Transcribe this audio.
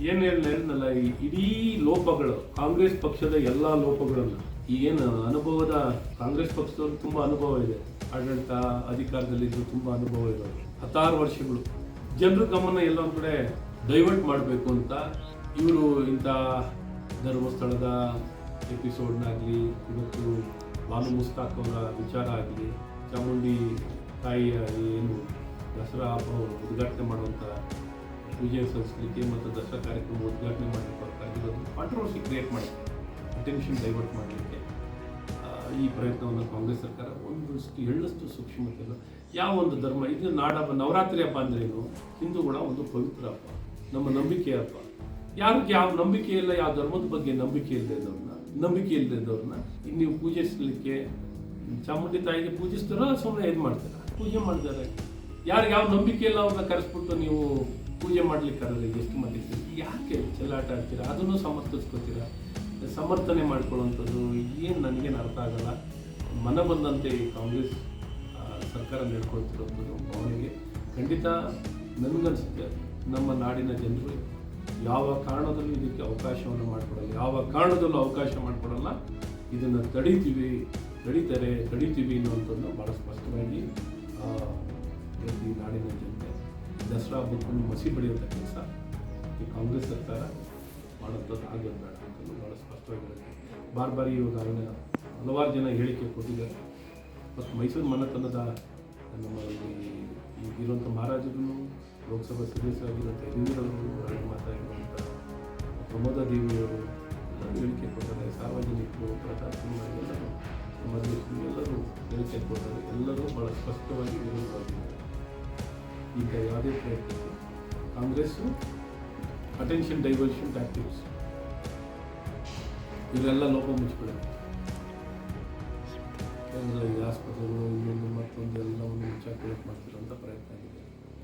ಏನು ಹೇಳಿದ್ನಲ್ಲ ಈ ಇಡೀ ಲೋಪಗಳು, ಕಾಂಗ್ರೆಸ್ ಪಕ್ಷದ ಎಲ್ಲ ಲೋಪಗಳನ್ನು ಈಗೇನು ಅನುಭವದ ಕಾಂಗ್ರೆಸ್ ಪಕ್ಷದವ್ರಿಗೆ ತುಂಬ ಅನುಭವ ಇದೆ. ಆಡಳಿತ ಅಧಿಕಾರದಲ್ಲಿದ್ದು ತುಂಬ ಅನುಭವ ಇದೆ. ಹತ್ತಾರು ವರ್ಷಗಳು. ಜನರ ಗಮನ ಎಲ್ಲೊಂದು ಕಡೆ ಡೈವರ್ಟ್ ಮಾಡಬೇಕು ಅಂತ ಇವರು ಇಂಥ ಧರ್ಮಸ್ಥಳದ ಎಪಿಸೋಡ್ನಾಗಲಿ ಇವತ್ತು ಬಾನು ಮುಸ್ತಾಕ್ ಅವರ ವಿಚಾರ ಆಗಲಿ, ಚಾಮುಂಡಿ ತಾಯಿಯ ಏನು ದಸರಾ ಹಬ್ಬ ಉದ್ಘಾಟನೆ ಮಾಡುವಂಥ ಪೂಜೆ ಸಂಸ್ಕೃತಿ ಮತ್ತು ದಸರಾ ಕಾರ್ಯಕ್ರಮ ಉದ್ಘಾಟನೆ ಮಾಡಬೇಕಾಗಿರೋದು ಕಾಂಟ್ರವರ್ಸಿ ಕ್ರಿಯೇಟ್ ಮಾಡಿ ಅಟೆನ್ಷನ್ ಡೈವರ್ಟ್ ಮಾಡಲಿಕ್ಕೆ ಈ ಪ್ರಯತ್ನವನ್ನು ಕಾಂಗ್ರೆಸ್ ಸರ್ಕಾರ ಒಂದಷ್ಟು ಎಳ್ಳಷ್ಟು ಸೂಕ್ಷ್ಮತೆಯನ್ನು, ಯಾವ ಒಂದು ಧರ್ಮ, ಇದು ನಾಡ ನವರಾತ್ರಿ ಹಬ್ಬ ಅಂದ್ರೇನು ಹಿಂದೂಗಳ ಒಂದು ಪವಿತ್ರ ಹಬ್ಬ, ನಮ್ಮ ನಂಬಿಕೆ ಹಬ್ಬ. ಯಾರಿಗೆ ಯಾವ ನಂಬಿಕೆ ಇಲ್ಲ, ಯಾವ ಧರ್ಮದ ಬಗ್ಗೆ ನಂಬಿಕೆ ಇಲ್ಲದವ್ರನ್ನ ನಂಬಿಕೆ ಇಲ್ಲದವ್ರನ್ನ ನೀವು ಪೂಜಿಸಲಿಕ್ಕೆ ಚಾಮುಂಡಿ ತಾಯಿಗೆ ಪೂಜಿಸ್ತಾರೋ ಸುಮ್ಮನೆ ಇದು ಮಾಡ್ತಾರೆ, ಪೂಜೆ ಮಾಡ್ತಾರೆ. ಯಾರಿಗೆ ಯಾವ ನಂಬಿಕೆ ಇಲ್ಲ ಅವ್ರನ್ನ ಕರೆಸ್ಬಿಟ್ಟು ನೀವು ಪೂಜೆ ಮಾಡ್ಲಿಕ್ಕೆ ಕರೆದ್ರೆ ಎಷ್ಟು ಮಟ್ಟಿಗೆ ಯಾಕೆ ಚೆಲ್ಲಾಟ ಆಡ್ತೀರಾ? ಅದನ್ನು ಸಮರ್ಥಿಸ್ಕೋತೀರಾ? ಸಮರ್ಥನೆ ಮಾಡ್ಕೊಳ್ಳುವಂಥದ್ದು ಏನು ನನಗೇನು ಅರ್ಥ ಆಗಲ್ಲ. ಮನ ಬಂದಂತೆ ಈ ಕಾಂಗ್ರೆಸ್ ಸರ್ಕಾರ ನಡ್ಕೊಳ್ತಿರೋದು ಅವನಿಗೆ ಖಂಡಿತ ನನಗನ್ಸುತ್ತೆ. ನಮ್ಮ ನಾಡಿನ ಜನರು ಯಾವ ಕಾರಣದಲ್ಲೂ ಇದಕ್ಕೆ ಅವಕಾಶವನ್ನು ಮಾಡಿಕೊಡಲ್ಲ, ಯಾವ ಕಾರಣದಲ್ಲೂ ಅವಕಾಶ ಮಾಡಿಕೊಡಲ್ಲ. ಇದನ್ನು ತಡೀತೀವಿ, ತಡೀತಾರೆ, ತಡೀತೀವಿ ಅನ್ನುವಂಥದ್ದು ಭಾಳ ಸ್ಪಷ್ಟವಾಗಿ ನಾಡಿನ ಜನತೆ ದಸರಾ ಹಬ್ಬಕ್ಕೂ ಮಸಿ ಬೆಳೆಯುವಂಥ ಕೆಲಸ ಈ ಕಾಂಗ್ರೆಸ್ ಸರ್ಕಾರ ಮಾಡುವಂಥದ್ದು ಆಗೋದು ಬೇಡ ಅಂತಲೂ ಭಾಳ ಸ್ಪಷ್ಟವಾಗಿರುತ್ತೆ. ಬಾರ್ ಬಾರಿ ಇವಾಗ ಅವನ ಹಲವಾರು ಜನ ಹೇಳಿಕೆ ಕೊಟ್ಟಿದ್ದಾರೆ. ಮತ್ತು ಮೈಸೂರು ಮನೆತನದ ನಮ್ಮ ಈಗಿರುವಂಥ ಮಹಾರಾಜರು, ಲೋಕಸಭಾ ಸದಸ್ಯರಾಗಿರುವಂಥ ಯಡಿಯೂರವರು ರಾಜ ಮಾತಾಡಿರುವಂಥ ಪ್ರಮೋದ ದೇವಿಯವರು ಹೇಳಿಕೆ ಕೊಡ್ತಾರೆ ಸಾರ್ವಜನಿಕರು ಪ್ರತಾಪ್ ಕುಮಾರ್ ಎಲ್ಲರೂ ಮಧುರೇಶ್ವರಿ ಎಲ್ಲರೂ ಹೇಳಿಕೆ ಕೊಡ್ತಾರೆ ಎಲ್ಲರೂ ಭಾಳ ಸ್ಪಷ್ಟವಾಗಿ ವಿರೋಧವಾಗಿದ್ದಾರೆ ಈಗ ಯಾವುದೇ ಪ್ರಯತ್ನ ಕಾಂಗ್ರೆಸ್ಸು ಅಟೆನ್ಷನ್ ಡೈವರ್ಷನ್ ಟ್ಯಾಕ್ಟಿಕ್ಸ್ ಇವರೆಲ್ಲ ಲೋಪ ಮುಚ್ಚಿಬಿಡೋದು ಈ ಆಸ್ಪತ್ರೆಗಳು